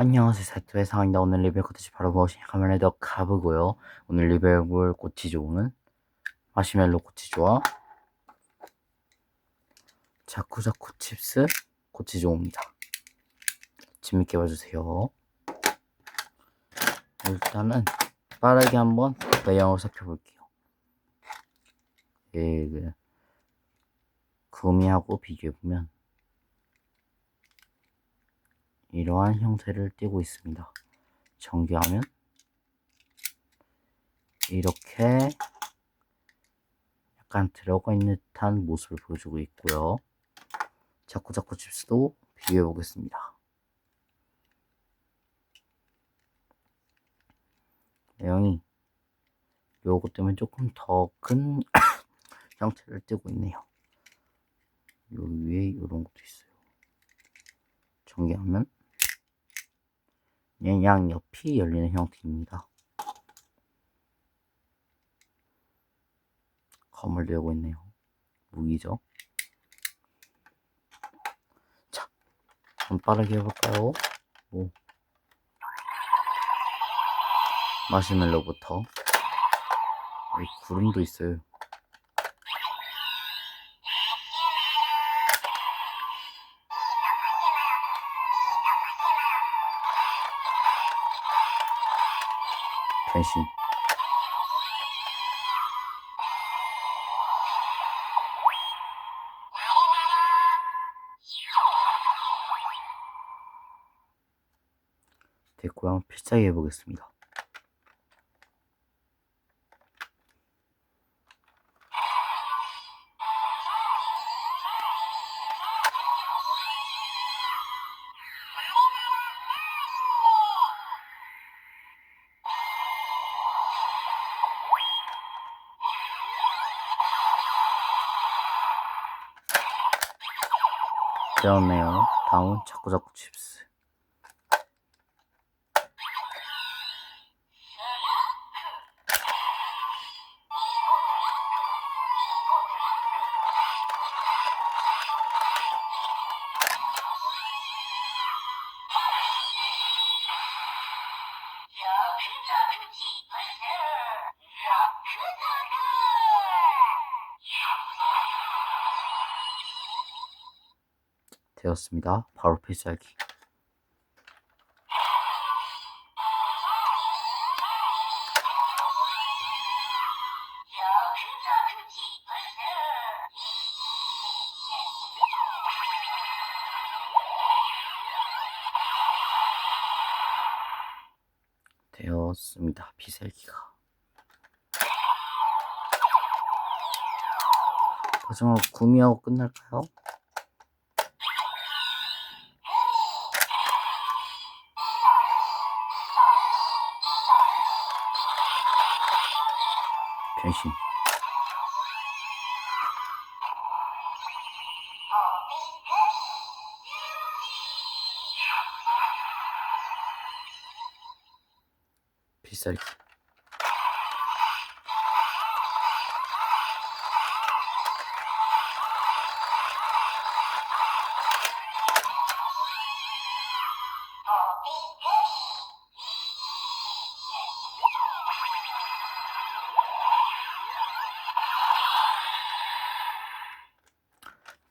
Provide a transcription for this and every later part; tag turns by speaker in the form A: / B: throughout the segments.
A: 안녕하세요 사이트의 상황입니다. 오늘 리뷰 코티지 바로 무엇이 카메라더 가보고요. 오늘 리뷰해볼 꼬치조는 마시멜로 꼬치조와 자쿠자쿠 칩스 꼬치조입니다. 재밌게 봐주세요. 일단은 빠르게 한번 내용을 살펴볼게요. 예, 그 구미하고 비교해보면 이러한 형태를 띠고 있습니다. 전개하면 이렇게 약간 들어가 있는 듯한 모습을 보여주고 있고요. 자꾸자꾸 칩스도 비교해 보겠습니다. 내용이 요거 때문에 조금 더 큰 형태를 띠고 있네요. 요 위에 이런 것도 있어요. 전개하면 양 옆이 열리는 형태입니다. 검을 들고 있네요. 무기죠. 자, 좀 빠르게 해볼까요? 오. 마시멜로부터 여기 구름도 있어요. 변신. 됐고요. 필살기 해보겠습니다. 되었네요. 다음은 자꾸자꾸 칩스. 되었습니다. 바로 필살기. 되었습니다. 비살기가. 마지막으로 구미하고 끝날까요? 변신. 필살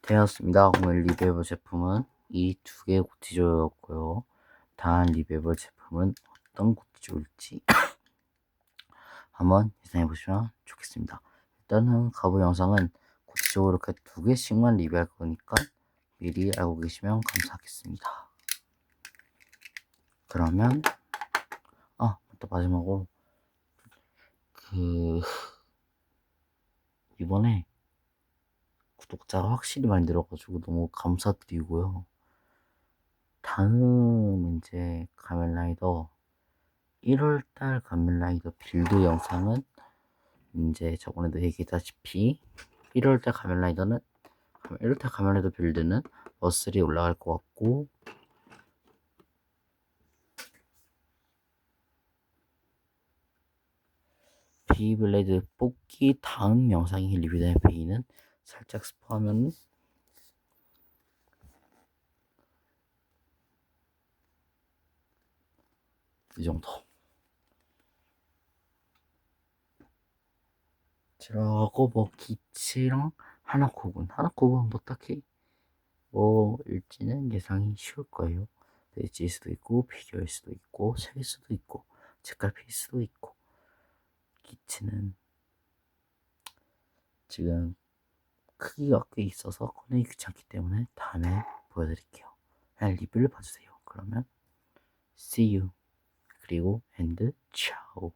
A: 되었습니다. 오늘 리뷰해볼 제품은 이 두 개의 고티조였고요. 다음 리뷰해볼 제품은 어떤 고티조일지 한번 예상해보시면 좋겠습니다. 일단은 가부 영상은 고티조 이렇게 두 개씩만 리뷰할 거니까 미리 알고 계시면 감사하겠습니다. 그러면 아 또 마지막으로 그 이번에 구독자가 확실히 많이 늘어가지고 너무 감사드리고요. 다음 이제 가면라이더 1월달 가면라이더 빌드 영상은 이제 저번에도 얘기했다시피 1월달 가면라이더는 1월달 가면라이더 빌드는 머슬이 올라갈 것 같고 비블레드 뽑기 다음 영상이 리뷰된 페이는 살짝 스포하면 이 정도. 저라고 뭐 기체랑 하나코군 하나코군 뭐 딱히 뭐 일지는 예상이 쉬울 거예요. 엣지일 수도 있고 피규어일 수도 있고 색일 수도 있고 책갈피일 수도 있고 기체는 지금 크기가 꽤 있어서 꺼내기 귀찮기 때문에 다음에 보여드릴게요. 그냥 리뷰를 봐주세요. 그러면 see you 그리고 and ciao